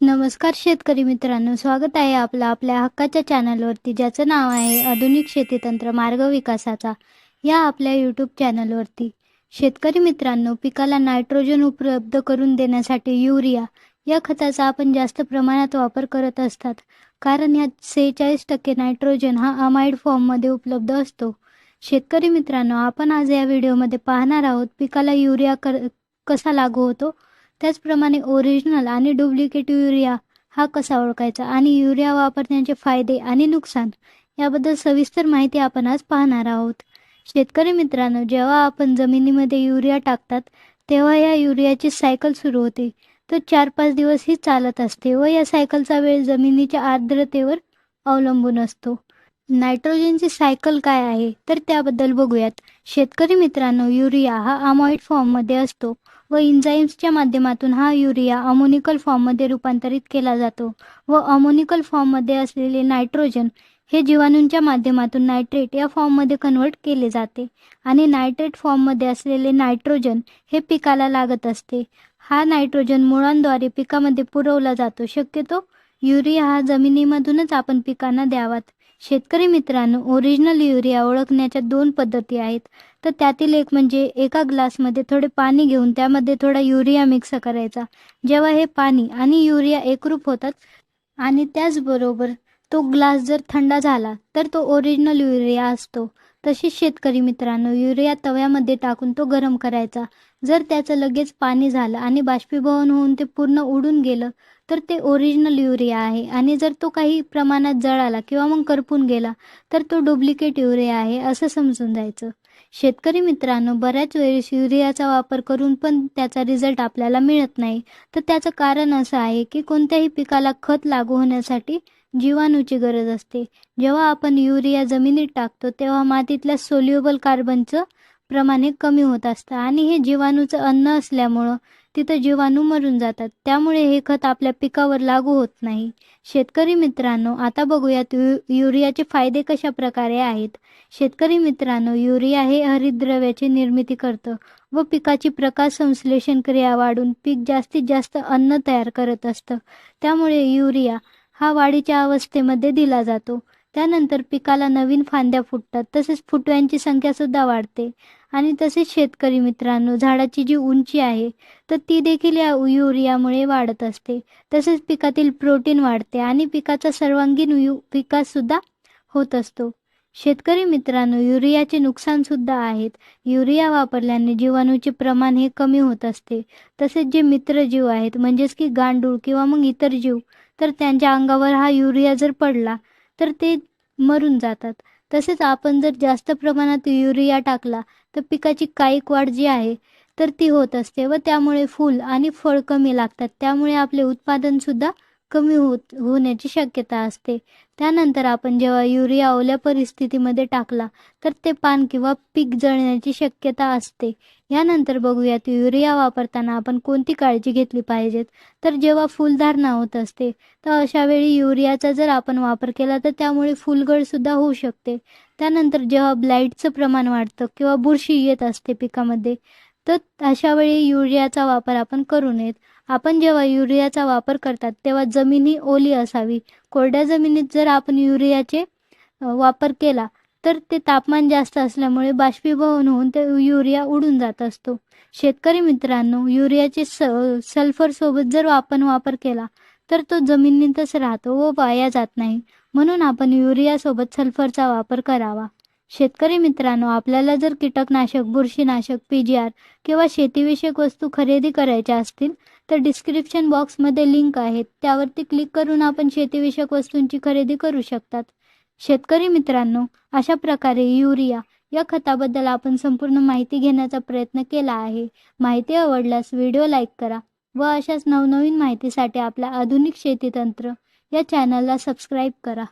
नमस्कार शेतकरी मित्रांनो स्वागत आहे आपलं आपल्या हक्काच्या चॅनलवरती ज्याचं नाव आहे आधुनिक शेतीतंत्र मार्ग विकासाचा या आपल्या यूट्यूब चॅनलवरती. शेतकरी मित्रांनो पिकाला नायट्रोजन उपलब्ध करून देण्यासाठी युरिया या खताचा आपण जास्त प्रमाणात वापर करत असतात. कारण यात सेहेचाळीस टक्के नायट्रोजन हा अमाइड फॉर्ममध्ये उपलब्ध असतो. शेतकरी मित्रांनो आपण आज या व्हिडिओमध्ये पाहणार आहोत पिकाला युरिया कर कसा लागू होतो? त्याचप्रमाणे ओरिजिनल आणि डुप्लिकेट युरिया हा कसा ओळखायचा आणि युरिया वापरण्याचे फायदे आणि नुकसान याबद्दल सविस्तर माहिती आपण आज पाहणार आहोत. शेतकरी मित्रांनो जेव्हा आपण जमिनीमध्ये युरिया टाकतात तेव्हा या युरियाची सायकल सुरू होते. तर चार पाच दिवस ही चालत असते व या सायकलचा वेळ जमिनीच्या आर्द्रतेवर अवलंबून असतो. नायट्रोजनची सायकल काय आहे? तर त्याबद्दल बघूयात. शेतकरी मित्रांनो युरिया हा अमॉइड फॉर्ममध्ये असतो. व इन्झाईम्सच्या माध्यमातून हा युरिया अमोनिकल फॉर्ममध्ये रूपांतरित केला जातो. व अमोनिकल फॉर्ममध्ये असलेले नायट्रोजन हे जीवाणूंच्या माध्यमातून नायट्रेट या फॉर्ममध्ये कन्वर्ट केले जाते. आणि नायट्रेट फॉर्ममध्ये असलेले नायट्रोजन हे पिकाला लागत असते. हा नायट्रोजन मुळांद्वारे पिकामध्ये पुरवला जातो. शक्यतो युरिया हा जमिनीमधूनच आपण पिकांना द्यावात. शेतकरी मित्रांनो ओरिजिनल युरिया ओळखण्याच्या दोन पद्धती आहेत. तर त्यातील एक म्हणजे एका ग्लासमध्ये थोडे पाणी घेऊन त्यामध्ये थोडा युरिया मिक्स करायचा. जेव्हा हे पाणी आणि युरिया एकरूप होतात आणि त्याचबरोबर तो ग्लास जर थंड झाला तर तो ओरिजिनल युरिया असतो. तसेच शेतकरी मित्रांनो युरिया तव्यामध्ये टाकून तो गरम करायचा. जर त्याचं लगेच पाणी झालं आणि बाष्पीभवन होऊन ते पूर्ण उडून गेलं तर ते ओरिजिनल युरिया आहे. आणि जर तो काही प्रमाणात जळाला किंवा मग करपून गेला तर तो डुप्लिकेट युरिया आहे असं समजून जायचं. शेतकरी मित्रांनो बऱ्याच वेळेस युरियाचा वापर करून पण त्याचा रिझल्ट आपल्याला मिळत नाही. तर त्याचं कारण असं आहे की कोणत्याही पिकाला खत लागू होण्यासाठी जीवाणूची गरज असते. जेव्हा आपण युरिया जमिनीत टाकतो तेव्हा मातीतल्या सोल्युबल कार्बनचं प्रमाण हे कमी होत असतं आणि हे जीवाणूचं अन्न असल्यामुळं तिथं जीवाणू मरून जातात. त्यामुळे हे खत आपल्या पिकावर लागू होत नाही. शेतकरी मित्रांनो आता बघूयात यु युरियाचे फायदे कशा प्रकारे आहेत. शेतकरी मित्रांनो युरिया हे हरितद्रव्याची निर्मिती करतं व पिकाची प्रकाश संश्लेषण क्रिया वाढून पीक जास्तीत जास्त अन्न तयार करत असतं. त्यामुळे युरिया हा वाढीच्या अवस्थेमध्ये दिला जातो. त्यानंतर पिकाला नवीन फांद्या फुटतात. तसेच फुटव्यांची संख्यासुद्धा वाढते. आणि तसेच शेतकरी मित्रांनो झाडाची जी उंची आहे तर ती देखील या युरियामुळे वाढत असते. तसेच पिकातील प्रोटीन वाढते आणि पिकाचा सर्वांगीण यु विकाससुद्धा होत असतो. शेतकरी मित्रांनो युरियाचे नुकसानसुद्धा आहेत. युरिया वापरल्याने जीवाणूचे प्रमाण हे कमी होत असते. तसेच जे मित्रजीव आहेत म्हणजेच की गांडूळ किंवा मग इतर जीव तर त्यांच्या अंगावर हा युरिया जर पडला तर ते मरून जातात. तसेच आपण जर जास्त प्रमाणात युरिया टाकला तर पिकाची कायिक वाढ जी आहे तर ती होत असते व त्यामुळे फूल आणि फळ कमी लागतात. त्यामुळे आपले उत्पादनसुद्धा कमी होत होण्याची शक्यता असते. त्यानंतर आपण जेव्हा युरिया ओल्या परिस्थितीमध्ये टाकला तर ते पान किंवा पीक जळण्याची शक्यता असते. यानंतर बघूयात युरिया वापरताना आपण कोणती काळजी घेतली पाहिजेत? तर जेव्हा फुलधारणा होत असते तर अशा वेळी युरियाचा जर आपण वापर केला तर त्यामुळे फुलगळसुद्धा होऊ शकते. त्यानंतर जेव्हा ब्लाईटचं प्रमाण वाढतं किंवा बुरशी येत असते पिकामध्ये तर अशा वेळी युरियाचा वापर आपण करू नयेत. आपण जेव्हा युरियाचा वापर करतात तेव्हा जमीन ही ओली असावी. कोरड्या जमिनीत जर आपण युरियाचे वापर केला तर ते तापमान जास्त असल्यामुळे बाष्पीभवन होऊन ते युरिया उडून जात असतो. शेतकरी मित्रांनो युरियाचे स सल्फरसोबत जर आपण वापर केला तर तो जमिनीतच राहतो व वाया जात नाही. म्हणून आपण युरियासोबत सल्फरचा वापर करावा. शेतकरी मित्रांनो आपल्याला जर कीटकनाशक बुरशीनाशक पी जी आर किंवा शेतीविषयक वस्तू खरेदी करायच्या असतील तर डिस्क्रिप्शन बॉक्समध्ये लिंक आहेत. त्यावरती क्लिक करून आपण शेतीविषयक वस्तूंची खरेदी करू शकतात. शेतकरी मित्रांनो अशा प्रकारे युरिया या खताबद्दल आपण संपूर्ण माहिती घेण्याचा प्रयत्न केला आहे. माहिती आवडल्यास व्हिडिओ लाईक करा व अशाच नवनवीन माहितीसाठी आपल्या आधुनिक शेतीतंत्र या चॅनलला सबस्क्राईब करा.